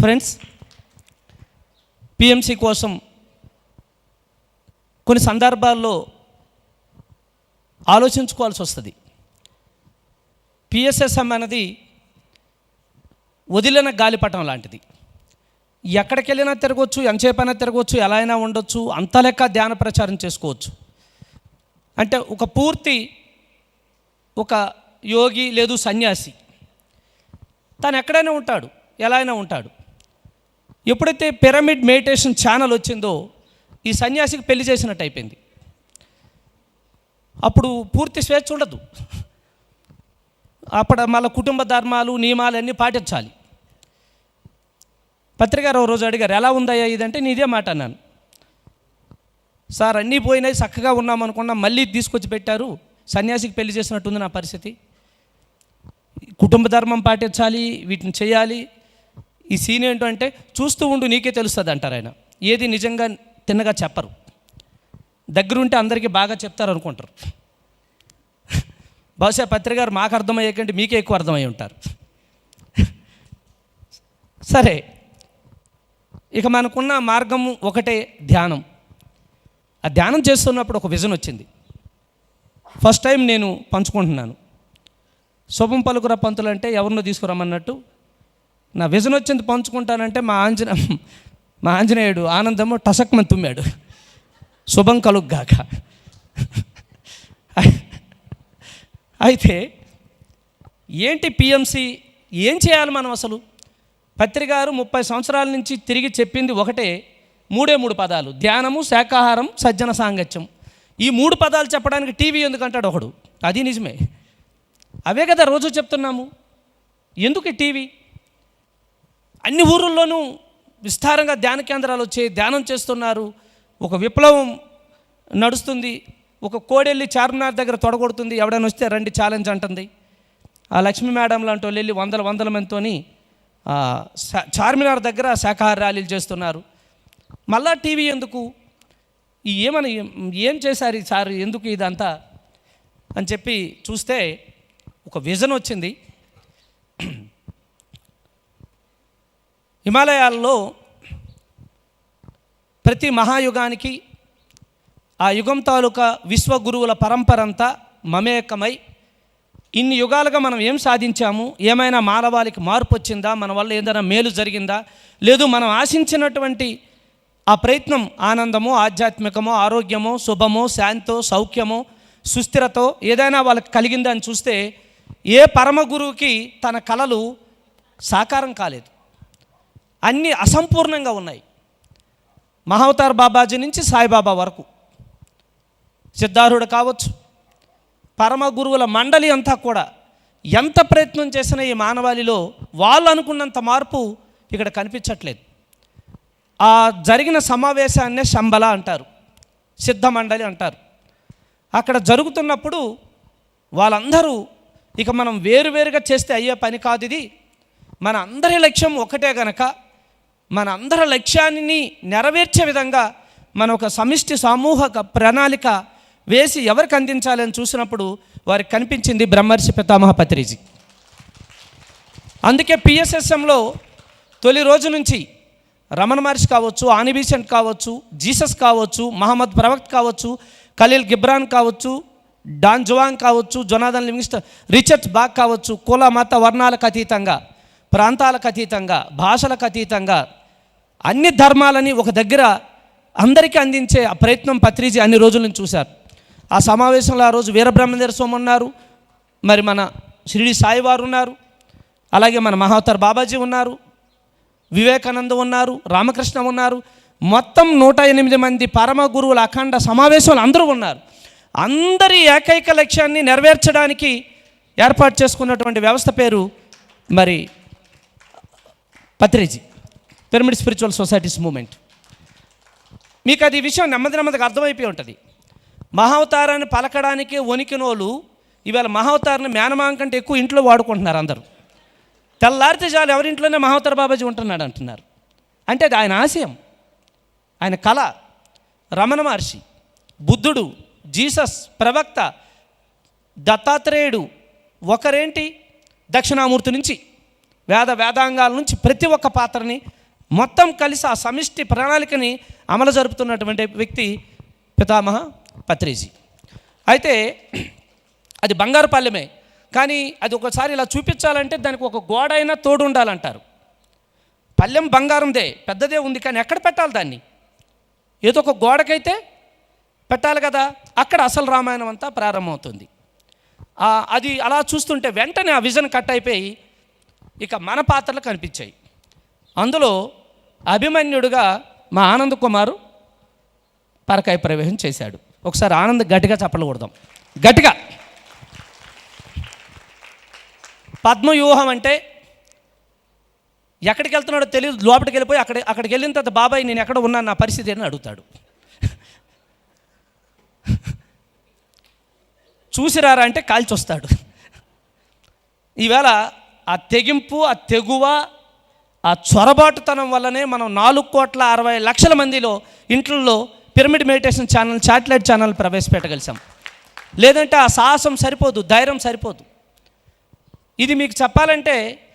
Friends PMC కోసం కొన్ని సందర్భాల్లో ఆలోచించుకోవాల్సి వస్తుంది. పిఎస్ఎస్ఎం అనేది వదిలిన గాలిపటం లాంటిది. ఎక్కడికి వెళ్ళినా తిరగవచ్చు ఎంతసేపైనా తిరగవచ్చు ఎలా అయినా ఉండొచ్చు అంత లెక్క ధ్యాన ప్రచారం చేసుకోవచ్చు. అంటే ఒక పూర్తి ఒక యోగి లేదు సన్యాసి. తను ఎక్కడైనా ఉంటాడు ఎలా అయినా ఉంటాడు. ఎప్పుడైతే పిరమిడ్ మెడిటేషన్ ఛానల్ వచ్చిందో ఈ సన్యాసికి పెళ్ళి చేసినట్టు అయిపోయింది. అప్పుడు పూర్తి స్వేచ్ఛ ఉండదు. అప్పుడు మళ్ళీ కుటుంబ ధర్మాలు నియమాలు అన్నీ పాటించాలి. పత్రికారు రోజు అడిగారు ఎలా ఉందయ్యా ఇదంటే? నీదే మాట అన్నాను. సార్ అన్నీ పోయినాయి చక్కగా ఉన్నాం అనుకున్నా మళ్ళీ తీసుకొచ్చి పెట్టారు. సన్యాసికి పెళ్ళి చేసినట్టుంది నా పరిస్థితి. కుటుంబ ధర్మం పాటించాలి వీటిని చేయాలి. ఈ సీన్ ఏంటంటే చూస్తూ ఉండు నీకే తెలుస్తుంది అంటారు ఆయన. ఏది నిజంగా తిన్నగా చెప్పరు. దగ్గరుంటే అందరికీ బాగా చెప్తారు అనుకుంటారు. బహుశా పత్రికారు మాకు అర్థమయ్యేకంటే మీకే ఎక్కువ అర్థమై ఉంటారు. సరే. ఇక మనకున్న మార్గం ఒకటే ధ్యానం. ఆ ధ్యానం చేస్తున్నప్పుడు ఒక విజన్ వచ్చింది. ఫస్ట్ టైం నేను పంచుకుంటున్నాను. శుభం పలుకుర పంతులు అంటే ఎవరినో తీసుకురమ్మన్నట్టు నా విజన్ వచ్చింది పంచుకుంటానంటే మా ఆంజనే మా ఆంజనేయుడు ఆనందము టసక్మని తుమ్మాడు. శుభం కలుగ్గాక. అయితే ఏంటి పిఎంసి ఏం చేయాలి మనం అసలు? పత్రికారు ముప్పై సంవత్సరాల నుంచి తిరిగి చెప్పింది ఒకటే మూడే మూడు పదాలు. ధ్యానము శాకాహారం సజ్జన సాంగత్యం. ఈ మూడు పదాలు చెప్పడానికి టీవీ ఎందుకంటాడు ఒకడు? అది నిజమే. అవే కదా రోజు చెప్తున్నాము. ఎందుకు టీవీ అన్ని ఊరుల్లోనూ విస్తారంగా ధ్యాన కేంద్రాలు వచ్చి ధ్యానం చేస్తున్నారు. ఒక విప్లవం నడుస్తుంది. ఒక కోడెళ్ళి చార్మినార్ దగ్గర తొడగొడుతుంది. ఎవడైనా వస్తే రండి ఛాలెంజ్ అంటుంది. ఆ లక్ష్మీ మేడం లాంటి వాళ్ళు వెళ్ళి వందల వందల మందితోని చార్మినార్ దగ్గర శాఖాహార ర్యాలీలు చేస్తున్నారు. మళ్ళా టీవీ ఎందుకు? ఏమని ఏం చేశారు ఈ సార్? ఎందుకు ఇదంతా? అని చెప్పి చూస్తే ఒక విజన్ వచ్చింది. హిమాలయాల్లో ప్రతి మహాయుగానికి ఆ యుగం తాలూకా విశ్వగురువుల పరంపర అంతా మమేకమై ఇన్ని యుగాలుగా మనం ఏం సాధించాము? ఏమైనా మానవాళికి మార్పు వచ్చిందా? మన వల్ల ఏదైనా మేలు జరిగిందా? లేదు మనం ఆశించినటువంటి ఆ ప్రయత్నం ఆనందమో ఆధ్యాత్మికమో ఆరోగ్యమో శుభమో శాంతో సౌఖ్యమో సుస్థిరతో ఏదైనా వాళ్ళకి కలిగిందా అని చూస్తే ఏ పరమ గురువుకి తన కళలు సాకారం కాలేదు. అన్నీ అసంపూర్ణంగా ఉన్నాయి. మహావతార్ బాబాజీ నుంచి సాయిబాబా వరకు. సిద్ధారుడు కావచ్చు. పరమ గురువుల మండలి అంతా కూడా ఎంత ప్రయత్నం చేసినా ఈ మానవాళిలో వాళ్ళు అనుకున్నంత మార్పు ఇక్కడ కనిపించట్లేదు. ఆ జరిగిన సమావేశాన్నే శంబల అంటారు. సిద్ధ మండలి అంటారు. అక్కడ జరుగుతున్నప్పుడు వాళ్ళందరూ ఇక మనం వేరువేరుగా చేస్తే అయ్యే పని కాదు ఇది. మన అందరి లక్ష్యం ఒకటే గనక మన అందరి లక్ష్యాన్ని నెరవేర్చే విధంగా మన ఒక సమిష్టి సామూహిక ప్రణాళిక వేసి ఎవరికి అందించాలని చూసినప్పుడు వారికి కనిపించింది బ్రహ్మర్షి పితామహ పత్రిజీ అందుకే పిఎస్ఎస్ఎంలో తొలి రోజు నుంచి రమణ మహర్షి కావచ్చు ఆనిబీషన్ కావచ్చు జీసస్ కావచ్చు మహమ్మద్ ప్రవక్త్ కావచ్చు ఖలీల్ గిబ్రాన్ కావచ్చు డాన్ జువాంగ్ కావచ్చు జొనాథన్ లివింగ్స్టన్ రిచర్డ్ బాగ్ కావచ్చు కుల మత వర్ణాలకు అతీతంగా ప్రాంతాలకు అతీతంగా భాషలకు అతీతంగా అన్ని ధర్మాలని ఒక దగ్గర అందరికీ అందించే ఆ ప్రయత్నం పత్రిజీ అన్ని రోజుల నుంచి చూశారు. ఆ సమావేశంలో ఆ రోజు వీరబ్రహ్మదేవ స్వామి ఉన్నారు మరి మన షిరిడి సాయివారు ఉన్నారు అలాగే మన మహావతార్ బాబాజీ ఉన్నారు వివేకానంద ఉన్నారు రామకృష్ణ ఉన్నారు. మొత్తం నూట ఎనిమిది మంది పరమ గురువుల అఖండ సమావేశంలో అందరూ ఉన్నారు. అందరి ఏకైక లక్ష్యాన్ని నెరవేర్చడానికి ఏర్పాటు చేసుకున్నటువంటి వ్యవస్థ పేరు మరి Patriji. Pyramid spiritual societies movement మీకు అది విషయం నెమ్మది నెమ్మదిగా అర్థమైపోయి ఉంటుంది. మహావతారాన్ని పలకడానికి వణికినోళ్ళు ఇవాళ మహావతారాన్ని మేనమాం కంటే ఎక్కువ ఇంట్లో వాడుకుంటున్నారు అందరూ. తెల్లారితే చాలు ఎవరింట్లోనే మహావతార బాబాజీ ఉంటున్నాడు అంటున్నారు. అంటే అది ఆయన ఆశయం. ఆయన కళ. రమణ మహర్షి బుద్ధుడు జీసస్ ప్రవక్త దత్తాత్రేయుడు ఒకరేంటి? దక్షిణామూర్తి నుంచి వేద వేదాంగాల నుంచి ప్రతి ఒక్క పాత్రని మొత్తం కలిసి ఆ సమిష్టి ప్రణాళికని అమలు జరుపుతున్నటువంటి వ్యక్తి పితామహ పత్రిజీ. అయితే అది బంగారు పల్లెమే కానీ అది ఒకసారి ఇలా చూపించాలంటే దానికి ఒక గోడ అయినా తోడు ఉండాలంటారు. పల్లెం బంగారందే పెద్దదే ఉంది కానీ ఎక్కడ పెట్టాలి దాన్ని? ఏదో ఒక గోడకైతే పెట్టాలి కదా? అక్కడ అసలు రామాయణం అంతా ప్రారంభమవుతుంది. అది అలా చూస్తుంటే వెంటనే ఆ విజన్ కట్ అయిపోయి ఇక మన పాత్రలు కనిపించాయి. అందులో అభిమన్యుడుగా మా ఆనంద్ కుమారు పరకాయ ప్రవేశం చేశాడు. ఒకసారి ఆనంద్ గట్టిగా చెప్పకూడదాం గట్టిగా. పద్మవ్యూహం అంటే ఎక్కడికి వెళ్తున్నాడో తెలియదు లోపలికి వెళ్ళిపోయి అక్కడ అక్కడికి వెళ్ళిన తర్వాత బాబాయ్ నేను ఎక్కడ ఉన్నా నా పరిస్థితి అని అడుగుతాడు. చూసిరారా అంటే కాల్చొస్తాడు. ఈవేళ ఆ తెగింపు ఆ తెగువ ఆ చొరబాటుతనం వల్లనే మనం నాలుగు కోట్ల అరవై లక్షల మందిలో ఇంట్లో pyramid meditation channel satellite channel ప్రవేశపెట్టగలిసాం. లేదంటే ఆ సాహసం సరిపోదు ధైర్యం సరిపోదు. ఇది మీకు చెప్పాలంటే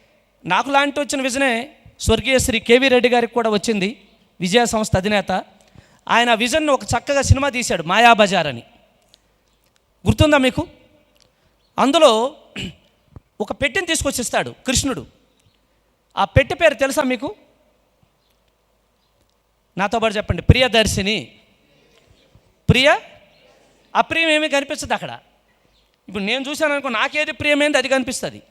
నాకు లాంటి వచ్చిన విజనే స్వర్గీయ శ్రీ కేవీ రెడ్డి గారికి కూడా వచ్చింది విజయ సంస్థ అధినేత. ఆయన విజన్ను విజన్ ఒక చక్కగా సినిమా తీశాడు మాయాబజార్ అని. గుర్తుందా మీకు? అందులో ఒక పెట్టెని తీసుకొచ్చి ఇస్తాడు కృష్ణుడు. ఆ పెట్టె పేరు తెలుసా మీకు? నాతో పాటు చెప్పండి. ప్రియదర్శిని. ప్రియ? అప్రియం ఏమీ కనిపించదు అక్కడ? ఇప్పుడు నేను చూశాను అనుకో నాకేది ప్రియమైంది అది కనిపిస్తుంది.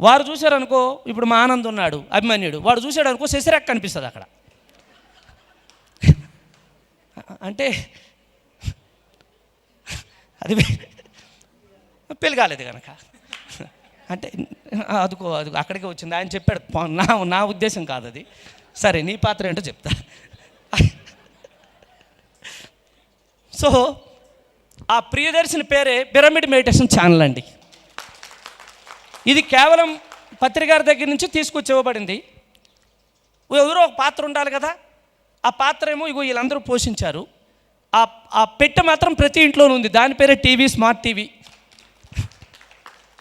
వారు చూశారనుకో ఇప్పుడు మా ఆనంద్ ఉన్నాడు అభిమన్యుడు. వాడు చూశాడు అనుకో శశిరేఖ కనిపిస్తుంది అక్కడ. అంటే అది పెళ్ళి కాలేదు కనుక అంటే అదుకో అది అక్కడికే వచ్చింది. ఆయన చెప్పాడు నా నా ఉద్దేశం కాదు అది. సరే నీ పాత్ర ఏంటో చెప్తా. సో ఆ ప్రియదర్శిని పేరే పిరమిడ్ మెడిటేషన్ ఛానల్ అండి. ఇది కేవలం పత్రికారి దగ్గర నుంచి తీసుకొచ్చి ఇవ్వబడింది. ఎవరో ఒక పాత్ర ఉండాలి కదా. ఆ పాత్ర ఏమో ఇగో వీళ్ళందరూ పోషించారు. ఆ ఆ పెట్టె మాత్రం ప్రతి ఇంట్లోనూ ఉంది. దాని పేరే టీవీ స్మార్ట్ టీవీ.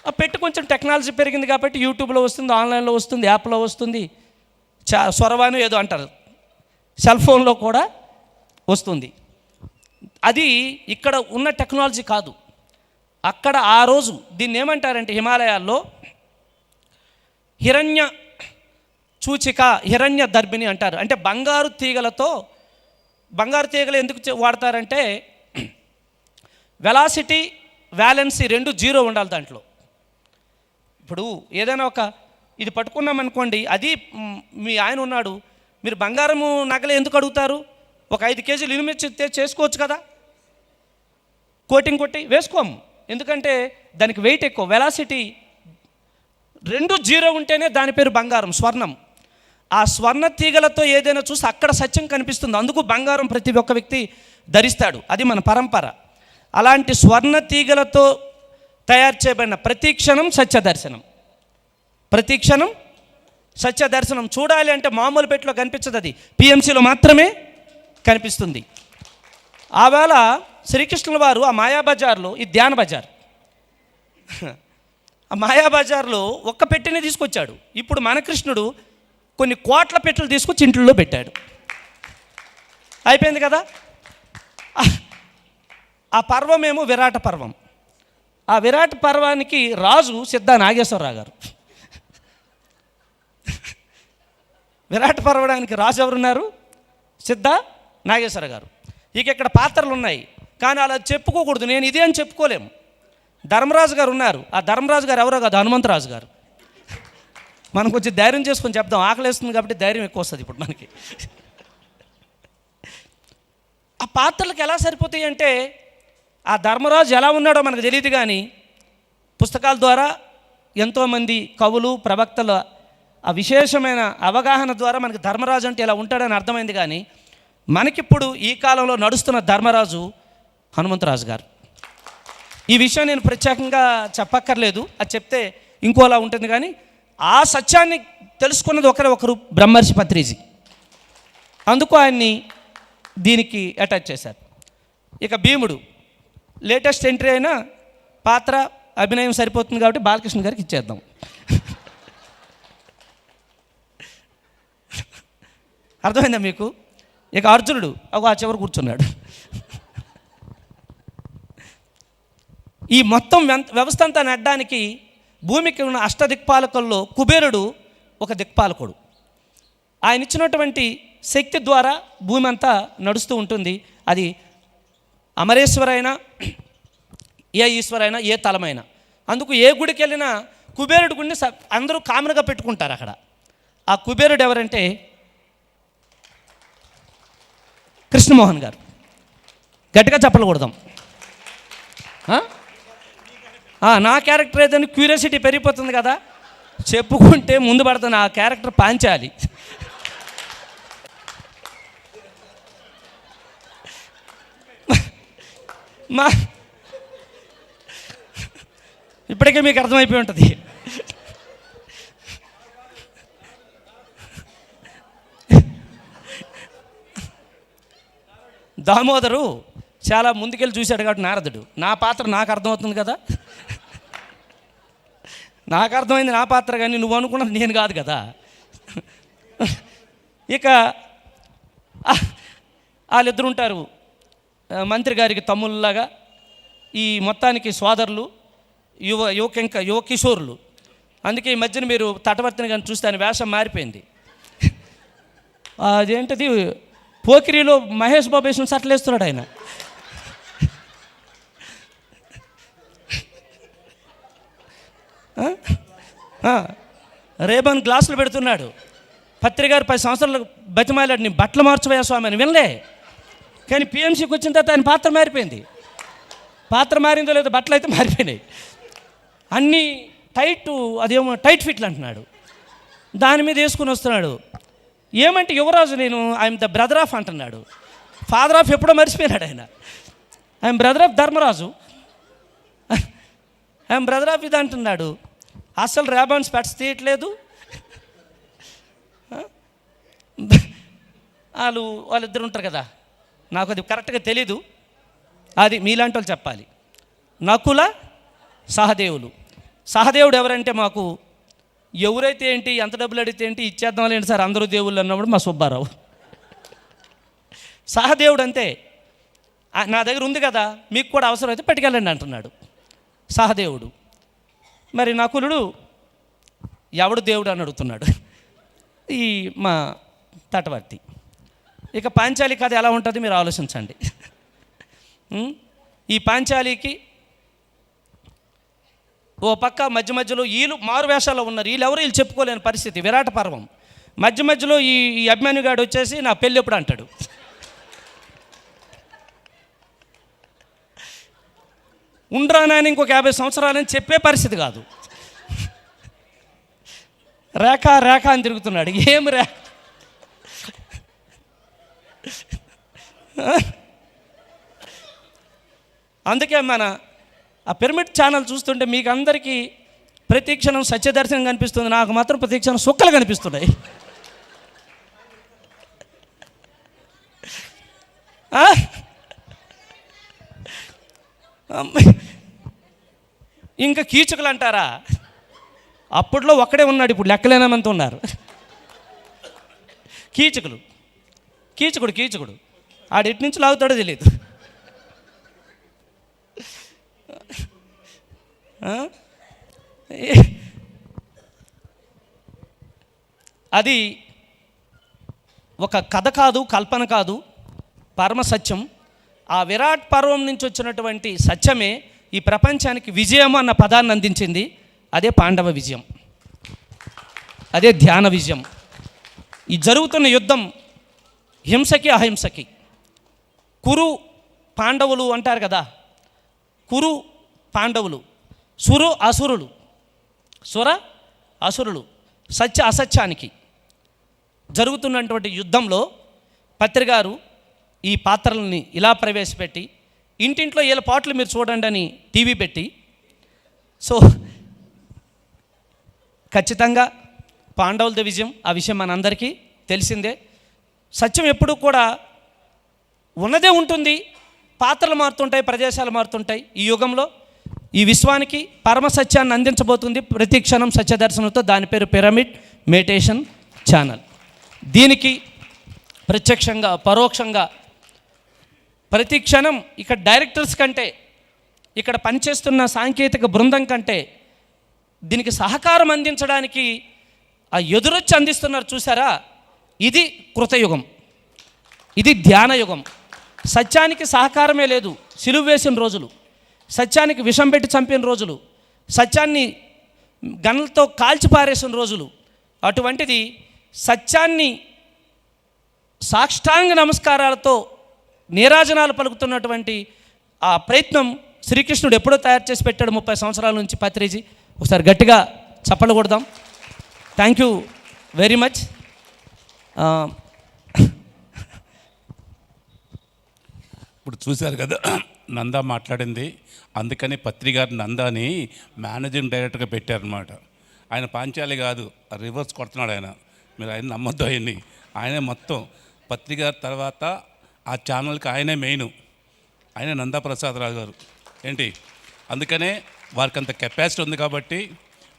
పెట్టి కొంచెం టెక్నాలజీ పెరిగింది కాబట్టి యూట్యూబ్లో వస్తుంది ఆన్లైన్లో వస్తుంది యాప్లో వస్తుంది. చా సొరవాను ఏదో అంటారు. సెల్ ఫోన్లో కూడా వస్తుంది. అది ఇక్కడ ఉన్న టెక్నాలజీ కాదు. అక్కడ ఆ రోజు దీన్ని ఏమంటారంటే హిమాలయాల్లో హిరణ్య సూచిక హిరణ్య దర్భిణి అంటారు. అంటే బంగారు తీగలతో బంగారు తీగలు ఎందుకు వాడతారంటే వెలాసిటీ వ్యాలెన్సీ రెండు జీరో ఉండాలి దాంట్లో. ఇప్పుడు ఏదైనా ఒక ఇది పట్టుకున్నాం అనుకోండి అది మీ ఆయన ఉన్నాడు మీరు బంగారము నగలు ఎందుకు అడుగుతారు? ఒక ఐదు కేజీలు ఇనుము చెప్తే చేసుకోవచ్చు కదా? కోటింగ్ కొట్టి వేసుకోము ఎందుకంటే దానికి వెయిట్ ఎక్కువ వెలాసిటీ రెండు జీరో ఉంటేనే దాని పేరు బంగారం స్వర్ణం. ఆ స్వర్ణ తీగలతో ఏదైనా చూసి అక్కడ సత్యం కనిపిస్తుంది. అందుకు బంగారం ప్రతి ఒక్క వ్యక్తి ధరిస్తాడు. అది మన పరంపర. అలాంటి స్వర్ణ తీగలతో తయారు చేయబడిన ప్రతి క్షణం సత్య దర్శనం ప్రతి క్షణం సత్య దర్శనం చూడాలి అంటే మామూలు పెట్టులో కనిపించదు అది. పిఎంసిలో మాత్రమే కనిపిస్తుంది. ఆవేళ శ్రీకృష్ణుల వారు ఆ మాయాబజార్లో ఈ ధ్యాన బజార్. ఆ మాయాబజార్లో ఒక్క పెట్టెనే తీసుకొచ్చాడు. ఇప్పుడు మన కృష్ణుడు కొన్ని కోట్ల పెట్టెలు తీసుకొచ్చి ఇంట్లో పెట్టాడు. అయిపోయింది కదా? ఆ- ఆ పర్వమేమో విరాట పర్వం. ఆ విరాట్ పర్వానికి రాజు సిద్ధ నాగేశ్వరరావు గారు. విరాట్ పర్వడానికి రాజు ఎవరున్నారు? సిద్ధ నాగేశ్వర గారు. ఇక ఇక్కడ పాత్రలు ఉన్నాయి. కానీ అలా చెప్పుకోకూడదు. నేను ఇదే అని చెప్పుకోలేము. ధర్మరాజు గారు ఉన్నారు. ఆ ధర్మరాజు గారు ఎవరో కాదు హనుమంతరాజు గారు. మనం కొంచెం ధైర్యం చేసుకొని చెప్దాం. ఆకలిస్తుంది కాబట్టి ధైర్యం ఎక్కువ వస్తుంది ఇప్పుడు మనకి. ఆ పాత్రలకు ఎలా సరిపోతాయి అంటే ఆ ధర్మరాజు ఎలా ఉన్నాడో మనకు తెలియదు కానీ పుస్తకాల ద్వారా ఎంతోమంది కవులు ప్రవక్తల ఆ విశేషమైన అవగాహన ద్వారా మనకి ధర్మరాజు అంటే ఇలా ఉంటాడని అర్థమైంది కానీ మనకిప్పుడు ఈ కాలంలో నడుస్తున్న ధర్మరాజు హనుమంతరాజు గారు. ఈ విషయం నేను ప్రత్యేకంగా చెప్పక్కర్లేదు. అది చెప్తే ఇంకోలా ఉంటుంది కానీ ఆ సత్యాన్ని తెలుసుకున్నది ఒకరే ఒకరు బ్రహ్మర్షి పత్రిజీ. అందుకు ఆయన్ని దీనికి అటాచ్ చేశారు. ఇక భీముడు. లేటెస్ట్ ఎంట్రీ అయిన పాత్ర అభినయం సరిపోతుంది కాబట్టి బాలకృష్ణ గారికి ఇచ్చేద్దాం. అర్థమైందా మీకు? ఇక అర్జునుడు ఒక ఆ చివరి కూర్చున్నాడు. ఈ మొత్తం వ్యవస్థ అంతా నడ్డానికి భూమికి ఉన్న అష్టదిక్పాలకుల్లో కుబేరుడు ఒక దిక్పాలకుడు. ఆయన ఇచ్చినటువంటి శక్తి ద్వారా భూమి అంతా నడుస్తూ ఉంటుంది. అది అమరేశ్వరైనా ఏ ఈశ్వరైనా ఏ తలమైనా. అందుకు ఏ గుడికి వెళ్ళినా కుబేరుడి గుడిని అందరూ కామన్గా పెట్టుకుంటారు అక్కడ. ఆ కుబేరుడు ఎవరంటే కృష్ణమోహన్ గారు. గట్టిగా చెప్పకూడదాం నా క్యారెక్టర్ ఏదైనా క్యూరియాసిటీ పెరిగిపోతుంది కదా? చెప్పుకుంటే ముందు పడుతుంది ఆ క్యారెక్టర్ పాంచాలి. మా ఇప్పటికే మీకు అర్థమైపోయి ఉంటుంది. దామోదరు చాలా ముందుకెళ్ళి చూశాడు కాబట్టి నారదుడు. నా పాత్ర నాకు అర్థమవుతుంది కదా? నాకు అర్థమైంది నా పాత్ర కానీ నువ్వు అనుకున్నది నేను కాదు కదా? ఇక వాళ్ళిద్దరు ఉంటారు. మంత్రి గారికి తమ్ముళ్ళలాగా ఈ మొత్తానికి సోదరులు యువ యువకింక యువ కిషోరులు అందుకే ఈ మధ్యన మీరు తటవర్తిని కానీ చూస్తే ఆయన వేషం మారిపోయింది. అదేంటది? పోకిరిలో మహేష్ బాబు వేసిన సట్లేస్తున్నాడు ఆయన. రేబన్ గ్లాసులు పెడుతున్నాడు. పత్రికారు పది సంవత్సరాలు బతిమాలాడు నీ బట్టలు మార్చిపోయా స్వామి అని. వినలే? కానీ పిఎంసీకి వచ్చిన తర్వాత ఆయన పాత్ర మారిపోయింది. పాత్ర మారిందో లేదో బట్టలు అయితే మారిపోయినాయి. అన్నీ టైట్ అదేమో టైట్ ఫిట్లు అంటున్నాడు. దాని మీద వేసుకుని వస్తున్నాడు. ఏమంటే యువరాజు నేను ఐఎమ్ ద బ్రదర్ ఆఫ్ అంటున్నాడు. ఫాదర్ ఆఫ్ ఎప్పుడో మర్చిపోయినాడు ఆయన. I'm brother of Dharmaraju. I'm brother of ఇది అంటున్నాడు. అసలు ర్యాబాన్స్ పెట్స్ తీయట్లేదు. వాళ్ళు వాళ్ళిద్దరు ఉంటారు కదా. నాకు అది కరెక్ట్గా తెలీదు. అది మీలాంటి వాళ్ళు చెప్పాలి. నకుల సహదేవులు. సహదేవుడు ఎవరంటే మాకు ఎవరైతే ఏంటి ఎంత డబ్బులు అడిగితే ఏంటి ఇచ్చేద్దాం ఏంటి సార్ అందరూ దేవుళ్ళు అన్నప్పుడు మా సుబ్బారావు. సహదేవుడు అంతే. నా దగ్గర ఉంది కదా మీకు కూడా అవసరం అయితే పట్టుకెళ్ళండి అంటున్నాడు సహదేవుడు. మరి నకులుడు ఎవడు దేవుడు అని అడుగుతున్నాడు. ఈ మా తటవర్తి. ఇక పాంచాలి కథ ఎలా ఉంటుంది మీరు ఆలోచించండి. ఈ పాంచాలికి ఓ పక్క మధ్య మధ్యలో వీళ్ళు మారు వేషాల్లో ఉన్నారు. వీళ్ళు ఎవరు వీళ్ళు చెప్పుకోలేని పరిస్థితి విరాట పర్వం. మధ్య మధ్యలో ఈ ఈ అభిమానిగాడు వచ్చేసి నా పెళ్ళి ఎప్పుడు అంటాడు. ఉండరా ఇంకొక యాభై సంవత్సరాలని చెప్పే పరిస్థితి కాదు. రేఖ రేఖ అని తిరుగుతున్నాడు. ఏం రేఖ అందుకే మన ఆ పిరమిడ్ ఛానల్ చూస్తుంటే మీకు అందరికీ ప్రతి క్షణం సత్యదర్శనం కనిపిస్తుంది నాకు మాత్రం ప్రతి క్షణం సుక్కలు కనిపిస్తున్నాయి. ఇంకా కీచుకలు అంటారా అప్పట్లో ఒక్కడే ఉన్నాడు ఇప్పుడు లెక్కలేనంత ఉన్నారు. కీచుకులు కీచుకుడు కీచుకుడు. ఆడు ఎటు నుంచి లాగుతాడో తెలియదు అది ఒక కథ కాదు కల్పన కాదు పరమ సత్యం. ఆ విరాట్ పర్వం నుంచి వచ్చినటువంటి సత్యమే ఈ ప్రపంచానికి విజయం అన్న పదాన్ని అందించింది. అదే పాండవ విజయం. అదే ధ్యాన విజయం. ఈ జరుగుతున్న యుద్ధం హింసకి అహింసకి. కురు పాండవులు అంటారు కదా. కురు పాండవులు సురు అసురులు సుర అసురులు సత్య అసత్యానికి జరుగుతున్నటువంటి యుద్ధంలో పత్రికారు ఈ పాత్రలని ఇలా ప్రవేశపెట్టి ఇంటింట్లో వీళ్ళ పాటలు మీరు చూడండి అని టీవీ పెట్టి సో ఖచ్చితంగా పాండవులది విజయం ఆ విషయం మనందరికీ తెలిసిందే. సత్యం ఎప్పుడూ కూడా ఉన్నదే ఉంటుంది. పాత్రలు మారుతుంటాయి ప్రదేశాలు మారుతుంటాయి. ఈ యుగంలో ఈ విశ్వానికి పరమ సత్యాన్ని అందించబోతుంది ప్రతి క్షణం సత్యదర్శనంతో దాని పేరు పిరమిడ్ మెడిటేషన్ ఛానల్. దీనికి ప్రత్యక్షంగా పరోక్షంగా ప్రతి క్షణం ఇక్కడ డైరెక్టర్స్ కంటే ఇక్కడ పనిచేస్తున్న సాంకేతిక బృందం కంటే దీనికి సహకారం అందించడానికి ఆ ఎదురొచ్చి అందిస్తున్నారు చూసారా? ఇది కృతయుగం. ఇది ధ్యాన యుగం సత్యానికి సహకారమే లేదు. సిలువ వేసిన రోజులు. సత్యానికి విషం పెట్టి చంపిన రోజులు. సత్యాన్ని గన్లతో కాల్చి పారేసిన రోజులు. అటువంటిది సత్యాన్ని సాష్టాంగ నమస్కారాలతో నీరాజనాలు పలుకుతున్నటువంటి ఆ ప్రయత్నం శ్రీకృష్ణుడు ఎప్పుడో తయారు చేసి పెట్టాడు ముప్పై సంవత్సరాల నుంచి పత్రిజీ. ఒకసారి గట్టిగా చప్పలు కొడదాం. థ్యాంక్ యూ వెరీ మచ్ చూశారు కదా నందా మాట్లాడింది. అందుకని పత్రికారు నందాని మేనేజింగ్ డైరెక్టర్గా పెట్టారనమాట ఆయన పాంచాలి కాదు రివర్స్ కొడుతున్నాడు ఆయన. మీరు ఆయన నమ్మద్దు ఆయన్ని. ఆయనే మొత్తం. పత్రికారు తర్వాత ఆ ఛానల్కి ఆయనే మెయిన్. ఆయనే నందా ప్రసాద్ రావు గారు. ఏంటి? అందుకనే వారికి అంత కెపాసిటీ ఉంది కాబట్టి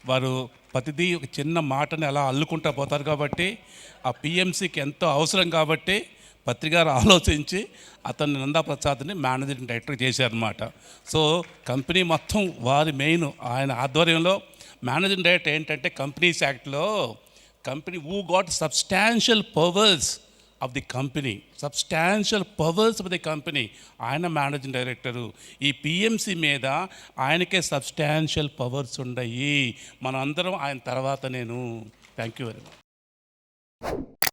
వారు ప్రతిదీ ఒక చిన్న మాటని అలా అల్లుకుంటా పోతారు కాబట్టి ఆ పిఎంసికి ఎంతో అవసరం కాబట్టి పత్రికారు ఆలోచించి అతన్ని నందా ప్రసాద్ని మేనేజింగ్ డైరెక్టర్ చేశారనమాట సో కంపెనీ మొత్తం వారి మెయిన్ ఆయన ఆధ్వర్యంలో మేనేజింగ్ డైరెక్టర్ ఏంటంటే కంపెనీస్ యాక్ట్లో company who got substantial powers of the company substantial powers of the company ఆయన మేనేజింగ్ డైరెక్టరు. ఈ పిఎంసి మీద ఆయనకే సబ్స్టాన్షియల్ పవర్స్ ఉన్నాయి. మనందరం ఆయన తర్వాత నేను. Thank you very much